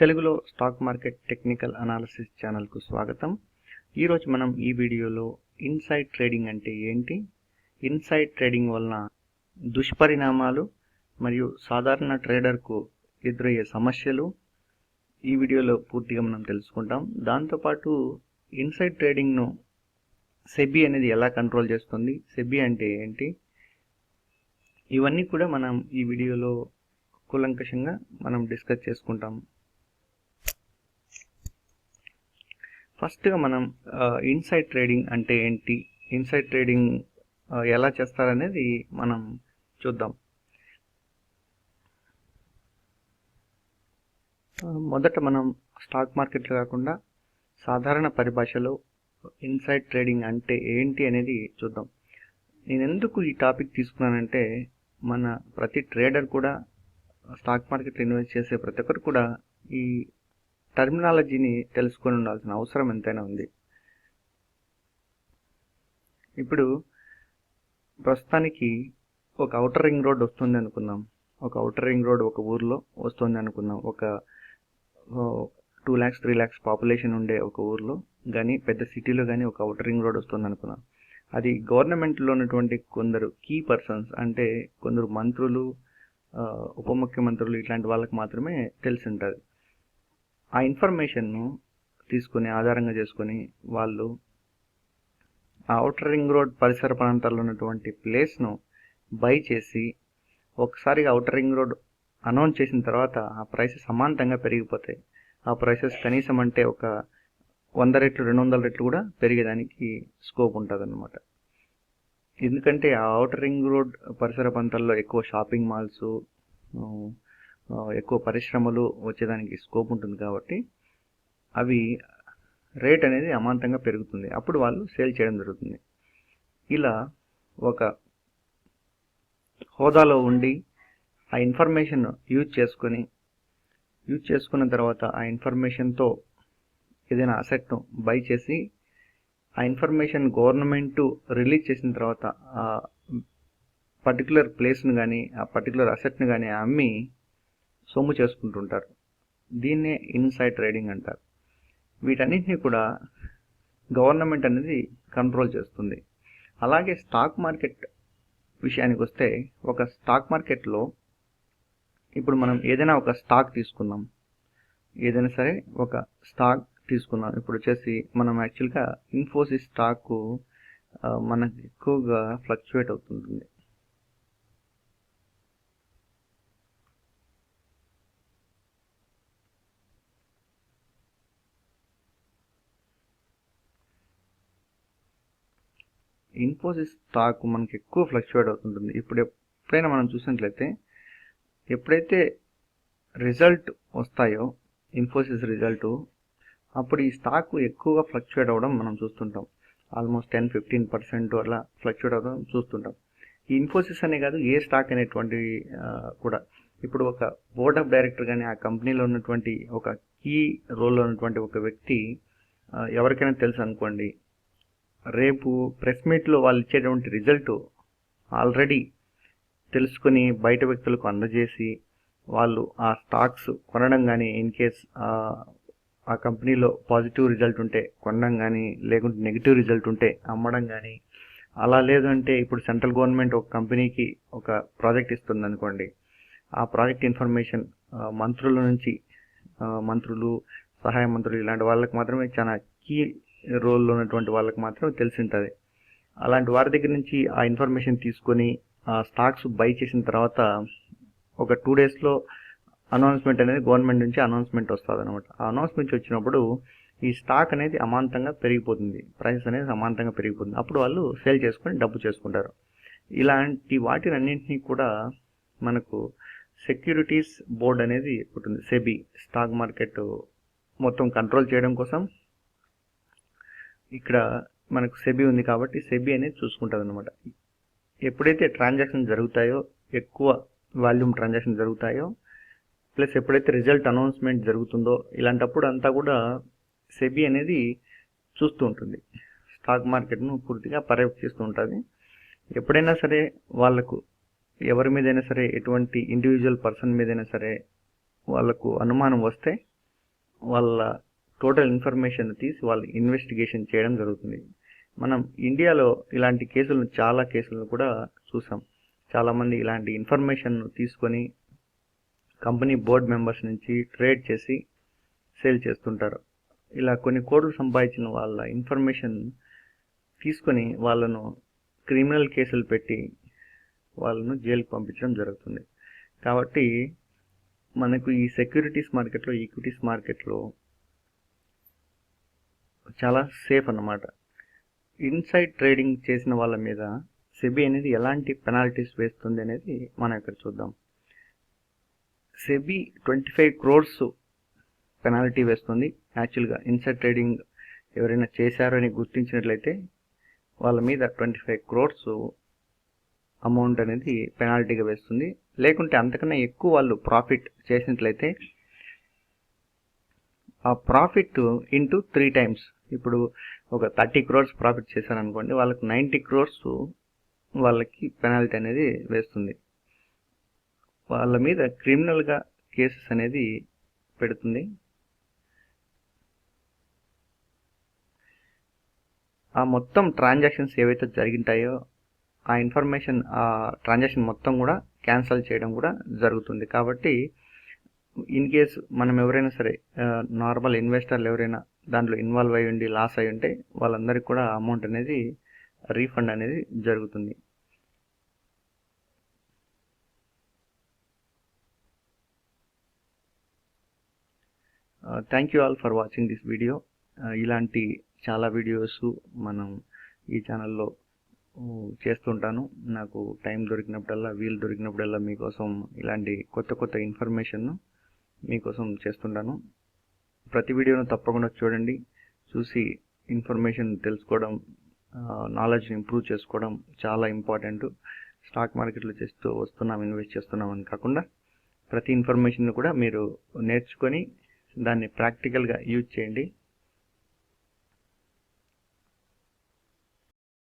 తెలుగులో stock market technical analysis ఛానల్కు స్వాగతం. ఈరోజు మనం ఈ వీడియోలో ఇన్సైడ్ ట్రేడింగ్ అంటే ఏంటి? ఇన్సైడ్ ట్రేడింగ్ వలన దుష్పరిణామాలు మరియు సాధారణ ట్రేడర్కు ఎదురయ్యే సమస్యలు ఈ వీడియోలో పూర్తిగా మనం తెలుసుకుంటాం. దాంతోపాటు ఇన్సైడ్ ట్రేడింగ్ను సెబీ అనేది ఎలా కంట్రోల్ చేస్తుంది? సెబీ అంటే ఏంటి? ఇవన్నీ కూడా మనం ఈ వీడియోలో కూలంకషంగా మనం డిస్కస్ చేసుకుంటాం. ఫస్ట్గా మనం ఇన్సైడ్ ట్రేడింగ్ అంటే ఏంటి? ఇన్సైడ్ ట్రేడింగ్ ఎలా చేస్తారనేది మనం చూద్దాం. మొదట మనం స్టాక్ మార్కెట్లు కాకుండా సాధారణ పరిభాషలో ఇన్సైడ్ ట్రేడింగ్ అంటే ఏంటి అనేది చూద్దాం. నేను ఎందుకు ఈ టాపిక్ తీసుకున్నానంటే మన ప్రతి ట్రేడర్ కూడా స్టాక్ మార్కెట్లో ఇన్వెస్ట్ చేసే ప్రతి ఒక్కరు కూడా ఈ టర్మినాలజీని తెలుసుకొని ఉండాల్సిన అవసరం ఎంతైనా ఉంది. ఇప్పుడు ప్రస్తుతానికి ఒక అవుటర్ రింగ్ రోడ్ వస్తుంది అనుకుందాం. ఒక అవుటర్ రింగ్ రోడ్ ఒక ఊర్లో వస్తుంది అనుకుందాం. ఒక two lakhs three lakhs population ఉండే ఒక ఊర్లో కానీ పెద్ద సిటీలో కానీ ఒక అవుటర్ రింగ్ రోడ్ వస్తుంది అనుకుందాం. అది గవర్నమెంట్లో ఉన్నటువంటి కొందరు కీ పర్సన్స్ అంటే కొందరు మంత్రులు ఉప ముఖ్యమంత్రులు ఇట్లాంటి వాళ్ళకి మాత్రమే తెలిసి ఉంటుంది. ఆ ఇన్ఫర్మేషన్ను తీసుకుని ఆధారంగా చేసుకొని వాళ్ళు ఆ అవుటర్ రింగ్ రోడ్ పరిసర ప్రాంతాల్లో ఉన్నటువంటి ప్లేస్ను బై చేసి ఒకసారి అవుటర్ రింగ్ రోడ్ అనౌన్స్ చేసిన తర్వాత ఆ ప్రైసెస్ సమాంతంగా పెరిగిపోతాయి ఆ ప్రైసెస్ కనీసం అంటే ఒక వంద రెట్లు రెండు వందల రెట్లు కూడా పెరిగేదానికి స్కోప్ ఉంటుంది అనమాట ఎందుకంటే ఆ అవుటర్ రింగ్ రోడ్ పరిసర ప్రాంతాల్లో ఎక్కువ షాపింగ్ మాల్స్ ఎక్కువ పరిశ్రమలు వచ్చేదానికి స్కోప్ ఉంటుంది కాబట్టి అవి రేట్ అనేది అమాంతంగా పెరుగుతుంది. అప్పుడు వాళ్ళు సేల్ చేయడం జరుగుతుంది. ఇలా ఒక హోదాలో ఉండి ఆ ఇన్ఫర్మేషన్ యూజ్ చేసుకొని యూజ్ చేసుకున్న తర్వాత ఆ ఇన్ఫర్మేషన్తో ఏదైనా అసెట్ను బై చేసి ఆ ఇన్ఫర్మేషన్ గవర్నమెంట్ రిలీజ్ చేసిన తర్వాత ఆ పర్టికులర్ ప్లేస్ను కానీ ఆ పర్టికులర్ అసెట్ను కానీ అమ్మి సొమ్ము చేసుకుంటుంటారు. దీన్నే ఇన్సైడ్ ట్రేడింగ్ అంటారు. వీటన్నిటిని కూడా గవర్నమెంట్ అనేది కంట్రోల్ చేస్తుంది. అలాగే స్టాక్ మార్కెట్ విషయానికి వస్తే ఒక స్టాక్ మార్కెట్లో ఇప్పుడు మనం ఏదైనా ఒక స్టాక్ తీసుకుందాం. ఏదైనా సరే ఒక స్టాక్ తీసుకుందాం. ఇప్పుడు వచ్చేసి మనం యాక్చువల్గా ఇన్ఫోసిస్ స్టాక్ మనకు ఎక్కువగా ఫ్లక్చువేట్ అవుతుంటుంది. ఇన్ఫోసిస్ స్టాక్ మనకి ఎక్కువ ఫ్లక్చువేట్ అవుతుంటుంది. ఇప్పుడు ఎప్పుడైనా మనం చూసినట్లయితే ఎప్పుడైతే రిజల్ట్ వస్తాయో ఇన్ఫోసిస్ రిజల్ట్ అప్పుడు ఈ స్టాక్ ఎక్కువగా ఫ్లక్చువేట్ అవ్వడం మనం చూస్తుంటాం. ఆల్మోస్ట్ టెన్ ఫిఫ్టీన్ పర్సెంట్ అలా ఫ్లక్చువేట్ అవ్వడం చూస్తుంటాం. ఈ ఇన్ఫోసిస్ అనే కాదు ఏ స్టాక్ అనేటువంటి కూడా. ఇప్పుడు ఒక బోర్డ్ ఆఫ్ డైరెక్టర్ కానీ ఆ కంపెనీలో ఉన్నటువంటి ఒక కీ రోల్లో ఉన్నటువంటి ఒక వ్యక్తి ఎవరికైనా తెలుసు అనుకోండి రేపు ప్రెస్ మీట్లో వాళ్ళు ఇచ్చేటువంటి రిజల్ట్ ఆల్రెడీ తెలుసుకొని బయట వ్యక్తులకు అందజేసి వాళ్ళు ఆ స్టాక్స్ కొనడం కానీ ఇన్ కేస్ ఆ కంపెనీలో పాజిటివ్ రిజల్ట్ ఉంటే కొనడం కానీ లేకుంటే నెగిటివ్ రిజల్ట్ ఉంటే అమ్మడం కానీ అలా లేదంటే ఇప్పుడు సెంట్రల్ గవర్నమెంట్ ఒక కంపెనీకి ఒక ప్రాజెక్ట్ ఇస్తుంది అనుకోండి ఆ ప్రాజెక్ట్ ఇన్ఫర్మేషన్ మంత్రుల నుంచి మంత్రులు సహాయ మంత్రులు ఇలాంటి వాళ్ళకి మాత్రమే చాలా కీ రోల్లో ఉన్నటువంటి వాళ్ళకి మాత్రం తెలిసి ఉంటుంది అలాంటి వారి దగ్గర నుంచి ఆ ఇన్ఫర్మేషన్ తీసుకొని ఆ స్టాక్స్ బై చేసిన తర్వాత ఒక టూ డేస్లో అనౌన్స్మెంట్ అనేది గవర్నమెంట్ నుంచి అనౌన్స్మెంట్ వస్తుంది అనమాట ఆ అనౌన్స్మెంట్ వచ్చినప్పుడు ఈ స్టాక్ అనేది అమాంతంగా పెరిగిపోతుంది. ప్రైస్ అనేది అమాంతంగా పెరిగిపోతుంది. అప్పుడు వాళ్ళు సేల్ చేసుకొని డబ్బు చేసుకుంటారు. ఇలాంటి వాటిని అన్నింటినీ కూడా మనకు సెక్యూరిటీస్ బోర్డ్ అనేది ఉంటుంది సెబీ స్టాక్ మార్కెట్ మొత్తం కంట్రోల్ చేయడం కోసం ఇక్కడ మనకు సెబీ ఉంది కాబట్టి సెబీ అనేది చూసుకుంటుంది అనమాట ఎప్పుడైతే ట్రాన్సాక్షన్ జరుగుతాయో ఎక్కువ వాల్యూమ్ ట్రాన్సాక్షన్ జరుగుతాయో ప్లస్ ఎప్పుడైతే రిజల్ట్ అనౌన్స్మెంట్ జరుగుతుందో ఇలాంటప్పుడు అంతా కూడా సెబీ అనేది చూస్తూ ఉంటుంది. స్టాక్ మార్కెట్ను పూర్తిగా పర్యవేక్షిస్తూ ఉంటుంది. ఎప్పుడైనా సరే వాళ్ళకు ఎవరి మీదైనా సరే ఎటువంటి ఇండివిజువల్ పర్సన్ మీదైనా సరే వాళ్ళకు అనుమానం వస్తే వాళ్ళ టోటల్ ఇన్ఫర్మేషన్ తీసి వాళ్ళు ఇన్వెస్టిగేషన్ చేయడం జరుగుతుంది. మనం ఇండియాలో ఇలాంటి కేసులను చాలా కేసులను కూడా చూసాం. చాలామంది ఇలాంటి ఇన్ఫర్మేషన్ను తీసుకొని కంపెనీ బోర్డ్ మెంబర్స్ నుంచి ట్రేడ్ చేసి సేల్ చేస్తుంటారు. ఇలా కొన్ని కోట్లు సంపాదించిన వాళ్ళ ఇన్ఫర్మేషన్ తీసుకొని వాళ్ళను క్రిమినల్ కేసులు పెట్టి వాళ్ళను జైలుకు పంపించడం జరుగుతుంది. కాబట్టి మనకు ఈ సెక్యూరిటీస్ మార్కెట్లో ఈక్విటీస్ మార్కెట్లో చాలా సేఫ్ అన్నమాట. ఇన్సైడ్ ట్రేడింగ్ చేసిన వాళ్ళ మీద సెబీ అనేది ఎలాంటి పెనాల్టీస్ వేస్తుంది అనేది మనం ఇక్కడ చూద్దాం. SEBI twenty five crores penalty వేస్తుంది యాక్చువల్గా ఇన్సైడ్ ట్రేడింగ్ ఎవరైనా చేశారని గుర్తించినట్లయితే వాళ్ళ మీద ట్వంటీ ఫైవ్ క్రోర్స్ అమౌంట్ అనేది పెనాల్టీగా వేస్తుంది. లేకుంటే అంతకన్నా ఎక్కువ వాళ్ళు ప్రాఫిట్ చేసినట్లయితే ఆ ప్రాఫిట్ ఇంటూ త్రీ టైమ్స్ ఇప్పుడు ఒక థర్టీ క్రోర్స్ ప్రాఫిట్ చేశారనుకోండి వాళ్ళకి నైంటీ క్రోర్స్ వాళ్ళకి పెనాల్టీ అనేది వేస్తుంది. వాళ్ళ మీద క్రిమినల్గా కేసెస్ అనేది పెడుతుంది. ఆ మొత్తం ట్రాన్సాక్షన్స్ ఏవైతే జరిగింటాయో ఆ ఇన్ఫర్మేషన్ ఆ ట్రాన్సాక్షన్ మొత్తం కూడా క్యాన్సల్ చేయడం కూడా జరుగుతుంది. కాబట్టి ఇన్ కేస్ మనం ఎవరైనా సరే నార్మల్ ఇన్వెస్టర్లు ఎవరైనా దాంట్లో ఇన్వాల్వ్ అయి ఉండి లాస్ అయి ఉంటే వాళ్ళందరికీ కూడా అమౌంట్ అనేది రీఫండ్ అనేది జరుగుతుంది. Thank you all for watching this video ఇలాంటి చాలా వీడియోస్ మనం ఈ ఛానల్లో చేస్తుంటాను. నాకు టైం దొరికినప్పుడల్లా వీలు దొరికినప్పుడల్లా మీకోసం ఇలాంటి కొత్త కొత్త ఇన్ఫర్మేషన్ మీకోసం చేస్తుంటాను. ప్రతి వీడియోను తప్పకుండా చూడండి. చూసి ఇన్ఫర్మేషన్ తెలుసుకోవడం నాలెడ్జ్ని ఇంప్రూవ్ చేసుకోవడం చాలా ఇంపార్టెంట్ స్టాక్ మార్కెట్లో చేస్తూ వస్తున్నాం ఇన్వెస్ట్ చేస్తున్నాం అని కాకుండా ప్రతి ఇన్ఫర్మేషన్ కూడా మీరు నేర్చుకొని దాన్ని ప్రాక్టికల్గా యూజ్ చేయండి.